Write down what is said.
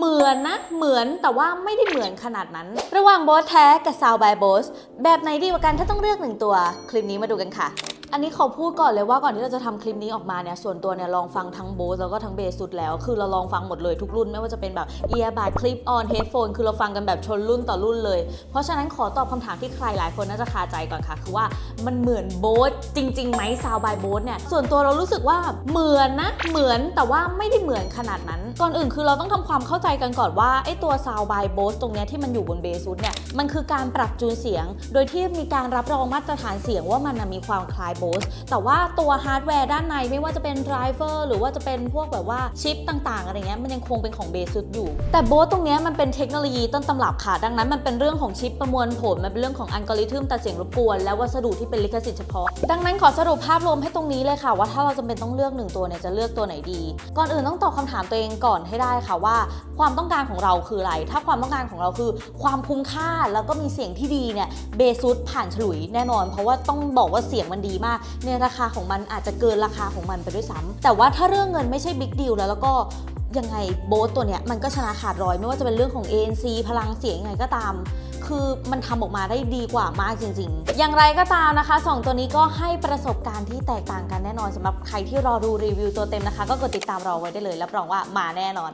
เหมือนนะ เหมือนแต่ว่าไม่ได้เหมือนขนาดนั้น ระหว่างโบสแท้กับ Sound by Bose แบบไหนดีกว่ากันถ้าต้องเลือกหนึ่งตัว คลิปนี้มาดูกันค่ะ อันนี้ขอพูดก่อนเลยว่าก่อนที่เราจะทำคลิปนี้ออกมาเนี่ยส่วนตัวเนี่ยลองฟังทั้งโบสแล้วก็ทั้งเบสสุดแล้ว คือเราลองฟังหมดเลยทุกรุ่นไม่ว่าจะเป็นแบบ earbud clip on headphone คือเราฟังกันแบบชนรุ่นต่อรุ่นเลย เพราะฉะนั้นขอตอบคำถามที่ใครหลายคนน่าจะคาใจก่อนค่ะ คือว่ามันเหมือนโบสจริงๆไหม Sound by Bose เนี่ยส่วนตัวเรารู้สึกว่าเหมือนนะเหมือนแต่ว่าไม่ได้เหมือนขนาดนั้น ก่อนอื่นคือเราต้องทำความเข้าใจกันก่อนว่าไอ้ตัว Sound by Bose ตรงเนี้ยที่มันอยู่บนเบสุดเนี่ยมันคือการปรับจูนเสียง โดยที่มีการรับรองมาตรฐานเสียงว่ามันมีความคล้ายโบสแต่ว่าตัวฮาร์ดแวร์ด้านในไม่ว่าจะเป็นไดรเวอร์หรือว่าจะเป็นพวกแบบว่าชิปต่างๆอะไรเงี้ยมันยังคงเป็นของเบสุดอยู่ แต่โบสตรงเนี้ยมันเป็นเทคโนโลยีต้นตำรับค่ะ ดังนั้นมันเป็นเรื่องของชิปประมวลผล มันเป็นเรื่องของอัลกอริทึมตัดเสียงรบกวน และวัสดุที่เป็นลิขสิทธิ์เฉพาะ ดังนั้นขอสรุปภาพรวมให้ตรงนี้เลยค่ะ ว่าถ้าเราจำเป็นต้องเลือกหนึ่งตัวเนี่ยจะเลือกตัวไหนดี ก่อนอื่นต้องตอบคำถามตัวเองก่อนให้ได้ค่ะว่า ความต้องการของเราคืออะไร ถ้าความต้องการของเราคือ ความคุ้มค่าแล้วก็มีเสียงที่ดีเนี่ยเบสุดผ่านฉลุยแน่นอน เพราะว่าต้องบอกว่าเสียงมันดีมากในราคาของมันอาจจะเกินราคาของมันไปด้วยซ้ำแต่ว่าถ้าเรื่องเงินไม่ใช่บิ๊กดีลแล้วแล้วก็ยังไงโบสตัวเนี้ยมันก็ชนะขาดร้อยไม่ว่าจะเป็นเรื่องของ ANC พลังเสียงยังไงก็ตาม คือมันทำออกมาได้ดีกว่ามากจริง ๆ อย่างไรก็ตามนะคะ 2 ตัวนี้ก็ให้ประสบการณ์ที่แตกต่างกันแน่นอนสำหรับใครที่รอดูรีวิวตัวเต็มนะคะ ก็กดติดตามเราไว้ได้เลยรับรองว่ามาแน่นอน